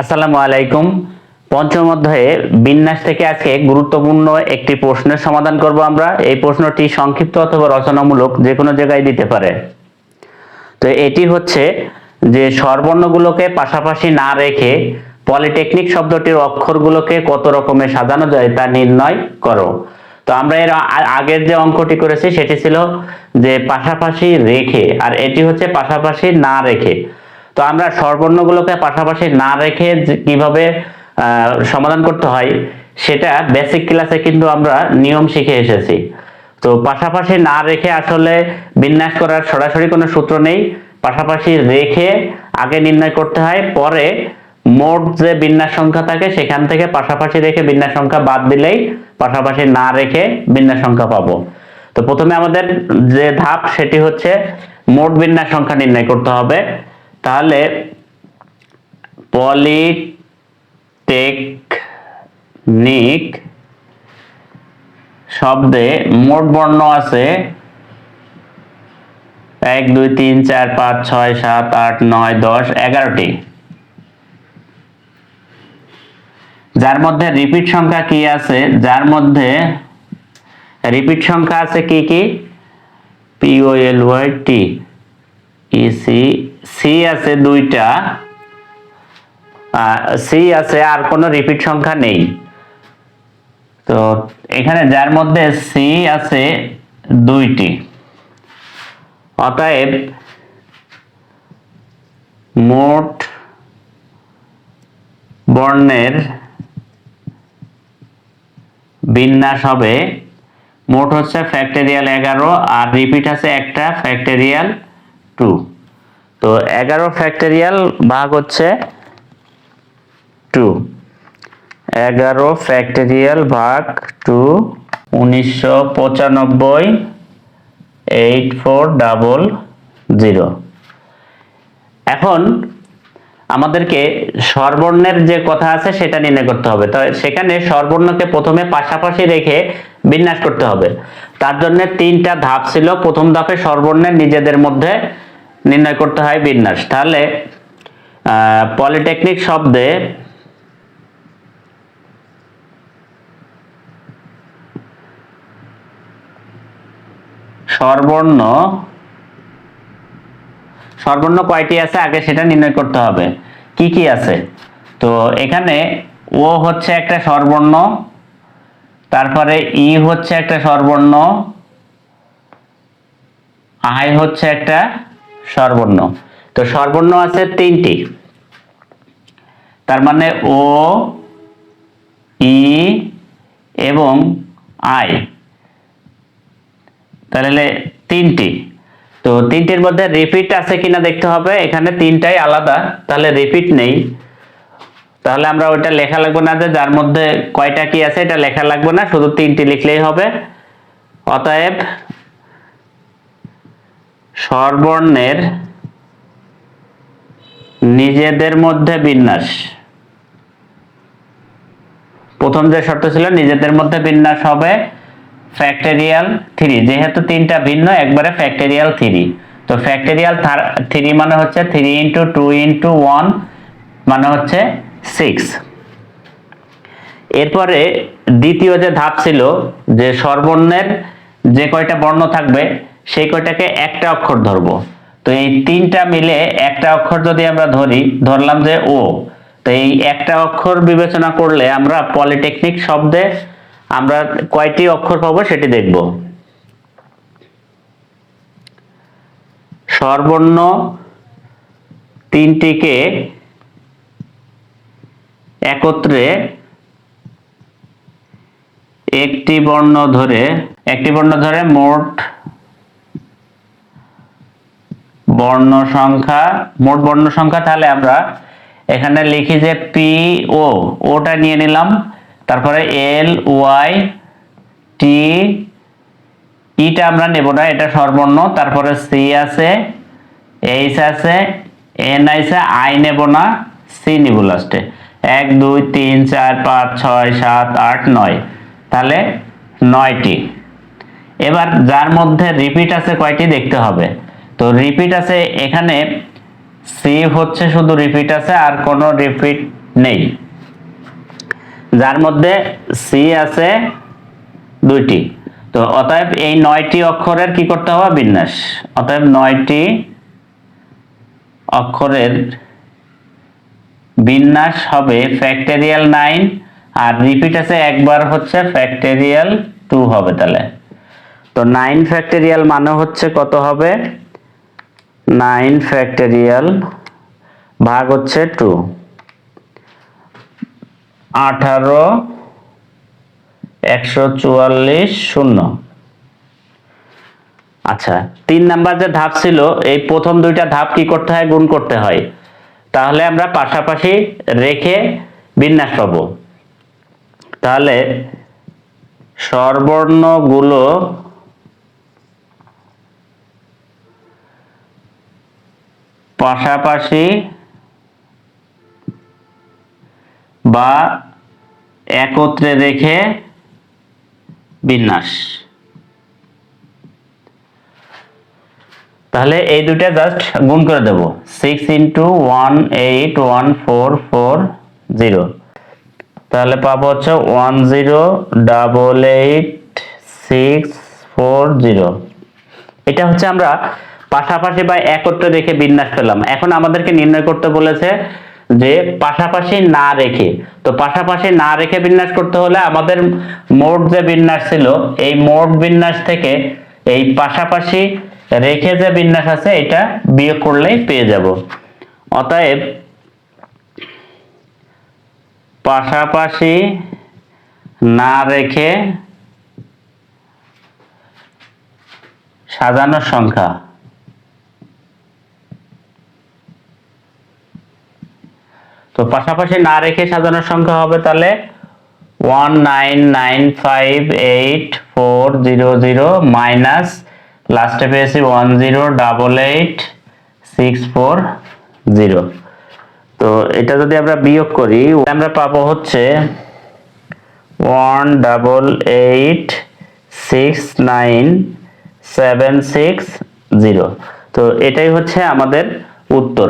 আসসালামু আলাইকুম। পঞ্চম অধ্যায়ে বিন্যাস থেকে আজকে গুরুত্বপূর্ণ একটি প্রশ্নের সমাধান করব আমরা। এই প্রশ্নটি সংক্ষিপ্ত অথবা রচনামূলক যে কোনো জায়গায় দিতে পারে। তো এটি হচ্ছে যে স্বরবর্ণগুলোকে পাশাপাশি না রেখে পলিটেকনিক শব্দটির অক্ষরগুলোকে কত রকমের সাজানো যায় তা নির্ণয় করো। তো আমরা এর আগের যে অঙ্কটি করেছি সেটি ছিল যে পাশাপাশি রেখে, আর এটি হচ্ছে পাশাপাশি না রেখে। তো আমরা স্বরবর্ণগুলোকে পাশাপাশি না রেখে কীভাবে সমাধান করতে হয়, সেটা বেসিক ক্লাসে কিন্তু আমরা নিয়ম শিখে এসেছি। তো পাশাপাশি না রেখে আসলে বিন্যাস করার সরাসরি কোনো সূত্র নেই। পাশাপাশি রেখে আগে নির্ণয় করতে হয়, পরে মোট যে বিন্যাস সংখ্যা থাকে, সেখান থেকে পাশাপাশি রেখে বিন্যাস সংখ্যা বাদ দিলেই পাশাপাশি না রেখে বিন্যাস সংখ্যা পাবো। তো প্রথমে আমাদের যে ধাপ, সেটি হচ্ছে মোট বিন্যাস সংখ্যা নির্ণয় করতে হবে। তাহলে পলিটেকনিক শব্দে মোট বর্ণ আছে এক, দুই, তিন, চার, পাঁচ, ছয়, সাত, আট, নয়, দশ, এগারোটি। যার মধ্যে রিপিট সংখ্যা কি আছে? যার মধ্যে রিপিট সংখ্যা আছে কি কি? P O L Y T E C আছে দুইটা সি আছে আর কোনো রিপিট সংখ্যা নেই। তো এখানে যার মধ্যে সি আছে দুইটি। অতএব মোট বর্ণের বিন্যাস হবে, মোট হচ্ছে ফ্যাক্টরিয়াল এগারো আর রিপিট আছে একটা ফ্যাক্টরিয়াল টু তো এগারো ফ্যাক্টরিয়াল ভাগ হচ্ছে টু এগারো ফ্যাক্টরিয়াল ভাগ টু উনিশশো পঁচানব্বই এইট ফোর ডাবল জিরো এখন আমাদেরকে সর্বর্ণের যে কথা আছে সেটা নির্ণয় করতে হবে। তো সেখানে সর্বর্ণকে প্রথমে পাশাপাশি রেখে বিন্যাস করতে হবে। তার জন্য তিনটা ধাপ ছিল। প্রথম ধাপে স্বরবর্ণের নিজেদের মধ্যে নির্ণয় করতে হয় বিন্যাস। তাহলে পলিটেকনিক শব্দে স্বরবর্ণ স্বরবর্ণ কয়টি আছে? আগে সেটা নির্ণয় করতে হবে। কি কি আছে? তো এখানে ও হচ্ছে একটা সর্বর্ণ, তারপরে ই হচ্ছে একটা সর্বর্ণ, আই হচ্ছে একটা স্বরবর্ণ তো স্বরবর্ণ আছে তিনটি। তার মানে ও, ই এবং আই। তাহলে তিনটি। তো তিনটির মধ্যে রিপিট আছে কিনা দেখতে হবে। এখানে তিনটাই আলাদা, তাহলে রিপিট নেই। তাহলে আমরা ওইটা লেখা লাগবে না যে যার মধ্যে কয়টা কি আছে, এটা লেখা লাগবে না, শুধু তিনটি লিখলেই হবে। অতএব স্বরবর্ণের নিজেদের মধ্যে বিন্যাস। প্রথম যে শর্ত ছিল, নিজেদের মধ্যে বিন্যাস হবে ফ্যাক্টরিয়াল থ্রি যেহেতু তিনটা ভিন্ন, একবারে ফ্যাক্টরিয়াল থ্রি তো ফ্যাক্টরিয়াল থ্রি মানে হচ্ছে three into two into one মানে হচ্ছে সিক্স এরপরে দ্বিতীয় যে ধাপ ছিল, যে স্বরবর্ণের যে কয়টা বর্ণ থাকবে সেই কয়টাকে একটা অক্ষর ধরবো। তো এই তিনটা মিলে একটা অক্ষর যদি আমরা ধরি, ধরলাম যে ও। তো এই একটা অক্ষর বিবেচনা করলে আমরা পলিটেকনিক শব্দে আমরা কয়টি অক্ষর পাবো সেটি দেখব। স্বরবর্ণ তিনটিকে একত্রে একটি বর্ণ ধরে, একটি বর্ণ ধরে মোট বর্ণ সংখ্যা মোট বর্ণ সংখ্যা তাহলে আমরা এখানে লিখি যে পি ও ওটা নিয়ে নিলাম, তারপরে এল ওয়াই টি ইটা আমরা নেব না, এটা সর্বর্ণ, তারপরে সি আছে এইচ আছে এন আছে আই নেব না সি নিব লাস্টে এক, দুই, তিন, চার, পাঁচ, ছয়, সাত, আট, নয়। তাহলে নয়টি। এবার যার মধ্যে রিপিট আছে কয়টি দেখতে হবে। তো রিপিট আছে এখানে সি হচ্ছে শুধু রিপিট আছে আর কোনো রিপিট নেই। যার মধ্যে সি আছে দুইটি। তো অতএব এই নয়টি অক্ষরের কি করতে হবে? বিন্যাস। অতএব নয়টি অক্ষরের বিন্যাস হবে ফ্যাক্টরিয়াল নাইন আর রিপিট আছে একবার হচ্ছে ফ্যাক্টরিয়াল টু হবে তাহলে। তো নাইন ফ্যাক্টরিয়াল মানে হচ্ছে কত হবে? নাইন ফ্যাক্টরিয়াল ভাগ হচ্ছে টু। আঠারো, একশো চুয়াল্লিশ, শূন্য। আচ্ছা তিন নাম্বার যে ধাপ ছিল, এই প্রথম দুইটা ধাপ কি করতে হয়? গুণ করতে হয়। তাহলে আমরা পাশাপাশি রেখে বিন্যাস পাবো। তাহলে স্বরবর্ণগুলো পাশাপাশি বা একত্রে রেখে বিন্যাস। তাহলে এই দুইটা জাস্ট গুণ করে দেব। Six into one eight one four four zero তাহলে পাবো হচ্ছে one zero double eight six four zero এটা হচ্ছে আমরা পাশাপাশি বা একত্রে রেখে বিন্যাস পেলাম এখন আমাদেরকে নির্ণয় করতে বলেছে যে পাশাপাশি না রেখে। তো পাশাপাশি না রেখে বিন্যাস করতে হলে আমাদের মোট যে বিন্যাস ছিল, এই মোট বিন্যাস থেকে এই পাশাপাশি রেখে যে বিন্যাস আছে, এটা বিয়োগ করলেই পেয়ে যাব। অতএব পাশাপাশি না রেখে সাজানোর সংখ্যা তো পাশাপাশি না রেখে সাজানোর সংখ্যা হবে তাহলে one nine nine five eight four zero zero minus লাস্টে পেয়েছি one zero double eight six four zero তো এটা যদি আমরা বিয়োগ করি, আমরা পাবো হচ্ছে one double eight six nine seven six zero তো এটাই হচ্ছে আমাদের উত্তর।